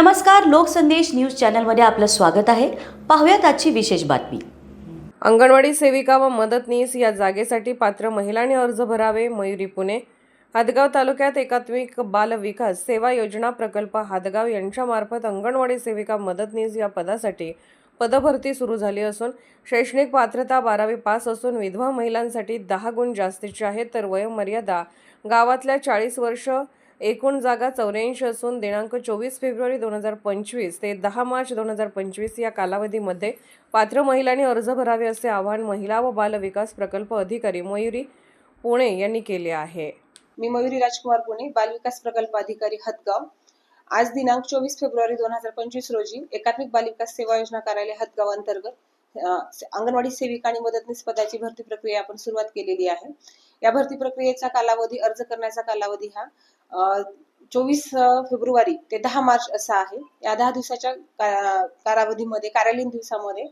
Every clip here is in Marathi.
नमस्कार लोकसंदेश न्यूज चॅनलमध्ये आपलं स्वागत आहे. पाहूयात आजची विशेष बातमी. अंगणवाडी सेविका व मदतनीस या जागेसाठी पात्र महिलांनी अर्ज भरावे मयुरी पुणे. हादगाव तालुक्यात एकात्मिक बाल विकास सेवा योजना प्रकल्प हादगाव यांच्यामार्फत अंगणवाडी सेविका मदतनीस या पदासाठी पदभरती सुरू झाली असून शैक्षणिक पात्रता बारावी पास असून विधवा महिलांसाठी दहा गुण जास्तीचे आहेत तर वयोमर्यादा गावातल्या चाळीस वर्ष एकूण जागा चौऱ्याऐंशी असून दिनांक चोवीस फेब्रुवारी दोन हजार पंचवीस ते दहा मार्च दोन हजार पंचवीस या कालावधीमध्ये पात्र महिलांनी अर्ज भरावे असे आवाहन महिला व बाल विकास प्रकल्प अधिकारी मयुरी पुणे यांनी केले आहे. मी मयुरी राजकुमार पुणे बालविकास प्रकल्प अधिकारी हदगाव. आज दिनांक चोवीस फेब्रुवारी दोन हजार पंचवीस रोजी एकात्मिक बालविकास सेवा योजना कार्यालय हदगाव अंतर्गत अंगणवाडी सेविका आणि मदतनीस पदाची भरती प्रक्रिया आपण सुरुवात केलेली आहे. या भरती प्रक्रियेचा कालावधी अर्ज करण्याचा कालावधी हा चोवीस फेब्रुवारी ते दहा मार्च असा आहे. या दहा दिवसाच्या कालावधीमध्ये कार्यालयीन दिवसामध्ये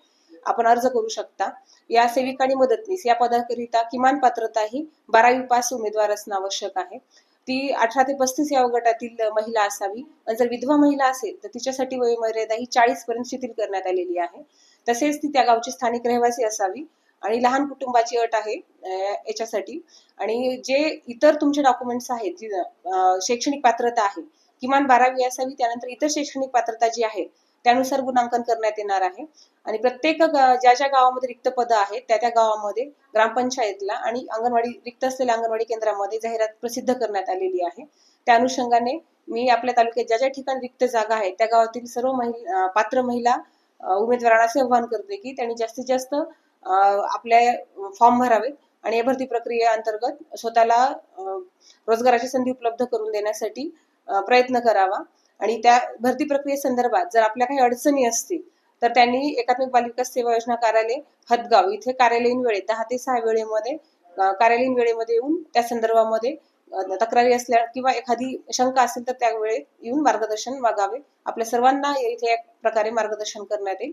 आपण अर्ज करू शकता. या सेविका आणि मदतनीस. या पदाकरिता किमान पात्रता ही बारावी पास उमेदवार असणं आवश्यक आहे. ती अठरा ते पस्तीस या गटातील महिला असावी. आणि जर विधवा महिला असेल तर तिच्यासाठी वयोमर्यादा ही चाळीस पर्यंत शिथिल करण्यात आलेली आहे. तसेच ती त्या गावची स्थानिक रहिवासी असावी. आणि लहान कुटुंबाची अट आहे याच्यासाठी. आणि जे इतर तुमचे डॉक्युमेंट्स आहेत जी, शैक्षणिक पात्रता आहे किमान बारावी असावी त्यानंतर इतर शैक्षणिक पात्रता जी आहे त्यानुसार गुणांकन करण्यात येणार आहे. आणि प्रत्येक ज्या ज्या गावामध्ये रिक्त पदं आहेत त्या त्या गावामध्ये ग्रामपंचायतला आणि अंगणवाडी रिक्त असलेल्या अंगणवाडी केंद्रामध्ये जाहिरात प्रसिद्ध करण्यात आलेली आहे. त्या अनुषंगाने मी आपल्या तालुक्यात ज्या ज्या ठिकाणी रिक्त जागा आहेत त्या गावातील सर्व महिला पात्र महिला उमेदवारांना असे आव्हान करते की त्यांनी जास्तीत जास्त आपल्या फॉर्म भरावेत आणि या भरती प्रक्रियेअंतर्गत स्वतःला रोजगाराची संधी उपलब्ध करून देण्यासाठी प्रयत्न करावा. आणि त्या भरती प्रक्रियेसंदर्भात जर आपल्या काही अडचणी असतील तर त्यांनी एकात्मिक पालिका सेवा योजना कार्यालय हदगाव इथे कार्यालयीन वेळेत दहा ते सहा वेळेमध्ये कार्यालयीन वेळेमध्ये येऊन त्या संदर्भामध्ये तक्रारी असल्या किंवा एखादी शंका असेल तर त्या वेळेत येऊन मार्गदर्शन मागावे आपल्या सर्वांना इथे एक प्रकारे मार्गदर्शन करण्यात येईल.